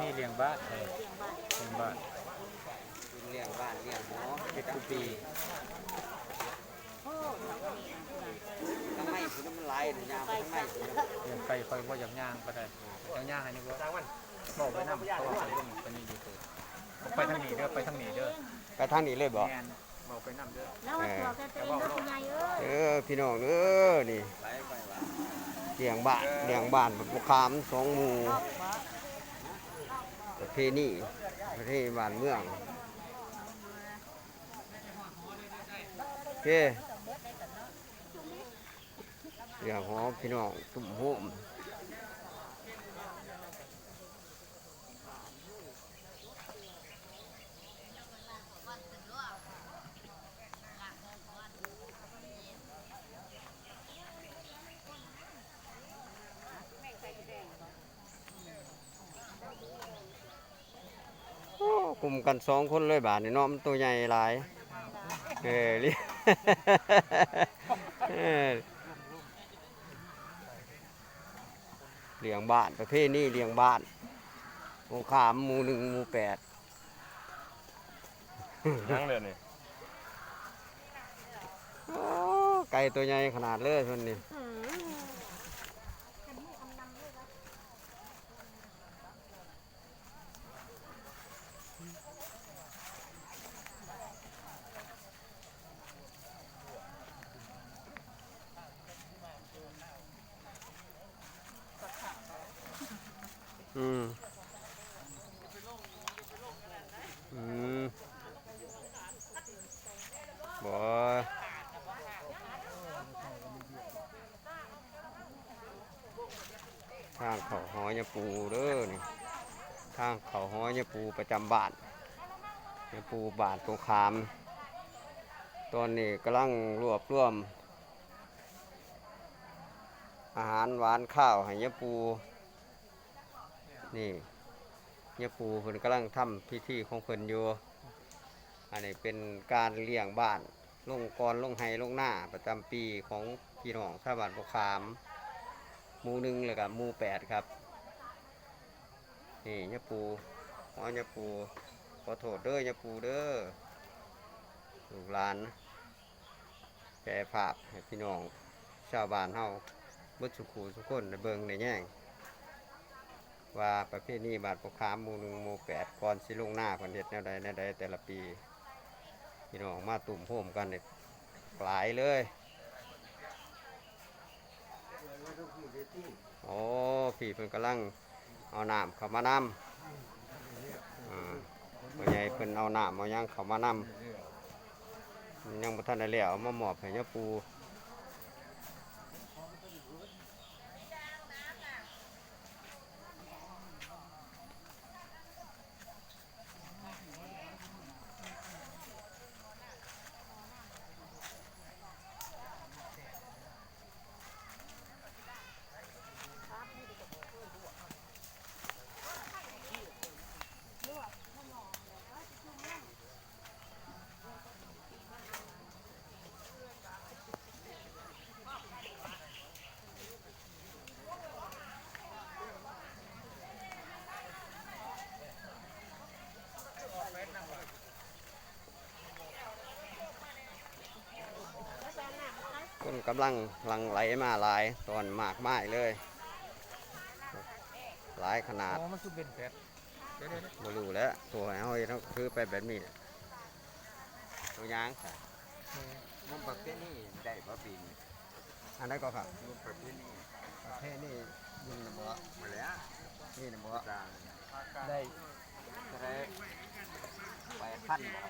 นี่เลี้ยงบ้านเออเลี้ยงบ้านเลี้ยงบ้านเลี้ยงหมอเจ็ดสิบปีทำไมถึงมันไหลายเนี่ยามทำไมถึงเลี้ยงไก่คอยว่าอย่างย่างก็ได้อย่างย่างให้นี่ก็บอกไปนำเพราะว่าเป็นเป็นนี่อยู่ตัวไปทางนี้เด้อไปทางนี้เด้อไปทางนี้เลยบ่แม่นบอกไปนำเด้อแล้วว่าตัวแกเป็นรถใหญ่เอ้ยเออพี่น้องเออนี่เลี้ยงบ้านเลี้ยงบ้านแบบบุคามสองหมู่ ประเพณีประเพณีบ้านเมืองโอเคเดี๋ยวหอพี่น้องตุ่มโฮม กลุ่มกันสองคนเลยบาทนี่เนาะมันตัวใหญ่หลายเออเลี้ยเออเลี้ยงบ้านประเภทนี้เลี้ยงบ้านหมูขามหมูหนึ่งหมูแปดนั่งเลยนี่โอ้ไก่ตัวใหญ่ขนาดเลยชนนี่ อืมอืมบ่ทางเขาหอยาปูเด้อนี่ทางเขาหอยาปูประจำบ้านยาปูบาทตรงขาม ตอนนี้กำลังรวบรวม อาหารหวานข้าวให้ยาปู นี่ยาปูเพิ่นกำลังทำพิธีของเพิ่นอยู่ อันนี้เป็นการเลี้ยงบ้าน ลงกรลงไฮลงหน้าประจำปีของพี่น้องชาวบ้านประคามหมู่หนึ่งเลยกับหมู่แปดครับ นี่ยาปูหอยยาปูขอโทษเด้อยาปูเด้อลูกหลานแก่ภาพให้พี่น้องชาวบ้านเฮาบุสุขูทุกคนในเบิงในแย่ง ว่าประเภทนี้บาทปกขามหมูหนึ่งหมูแปดก่อนสิลงหน้าคนเด็ดแนวใดแนวใดแต่ละปีพี่น้องมาตุ่มโฮมกันเนี่ยหลายเลยโอ้พี่เพิ่นกำลังเอาน้ำเข้ามานำอ่าพ่อใหญ่เพิ่นเอาน้ำเอายังเข้ามานำยังบ่ทันได้แล้วเอามามอบให้ยาปู คนกำลังหลังไหลมาหลายตอนมากมายเลยหลายขนาดอ๋อมันคือเป็นแปดเดี๋ยวเดี๋ยวเดี๋ยวบ่รู้แล้วตัวให้เฮาเฮ็ดเฮาคือไปแบบนี้ตัวยางค่ะมันประเภทนี้ได้บ่ปีนี้อันนั้นก็ครับมันประเภทนี้ประเภทนี้ยิงนะบ่มาแล้วนี่นะบ่ต่างได้จะได้ไปพันบ่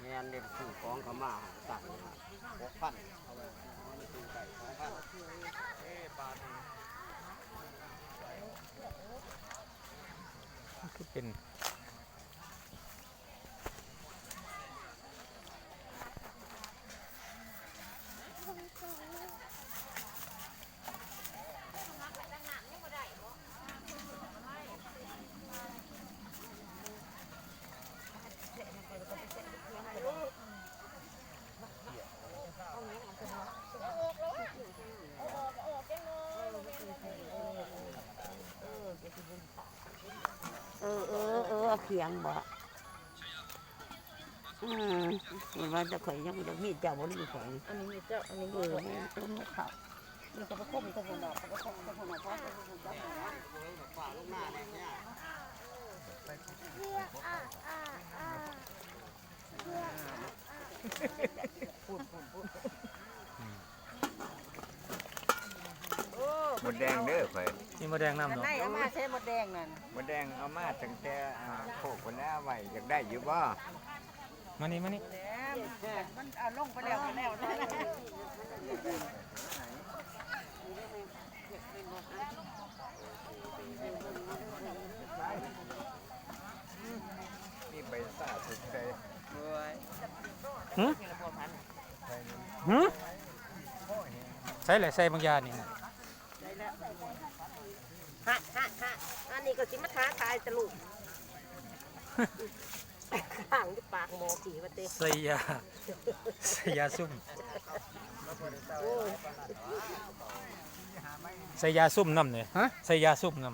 แม่นเด็กซื้อของเขามาสั่ง หกพันเอาไว้เอาไว้ซื้อไก่สองพันมันคือเป็น เคียงบ่อืมมันว่าจะข่อยยังบ่ได้มีเจ้าบ่มีข่อยอันนี้มีเจ้าอันนี้เอมีอแม่ต้มข้าวมีกระเพาะมีกระเพาะดอกกระเพาะกระเพาะดอกเพราะกระเพาะดอก มดแดงเด้อข่อยนี่มาแดงน้ำเนาะได้เอามาใช้หมดแดงนั่นหมดแดงเอามาตั้งแต่อ่าโคกคนแล้วไว้อยากได้อยู่บ่มานี่มานี่มันเอาลงไปแล้วแล้วนะนี่ใบซ่าสุดใจหึหึใส่แหละใส่บางอยางนี่นะ ฮะฮะฮะอันนี้ก็สิมาท้าทายตะลุกข้างที่ปากหมอผีมาเตะใส่ยาใส่ยาซุ่มโอ้ยใส่ยาซุ่มน้ำเนี่ยฮะใส่ยาซุ่มน้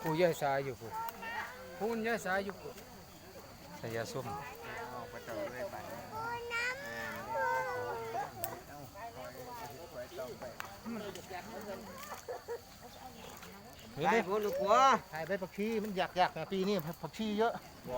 ผู้ย่ายสายอยู่ผู้ผู้ย่ายสายอยู่ผู้ำใส่ยาซุ่ม เอาไปต่อเลยไป เฮ้ยไปเด้อพูดลูกหัวถ่ายใบผักชีมันอยากอยากๆนะปีนี้ผักชีเยอะ บ่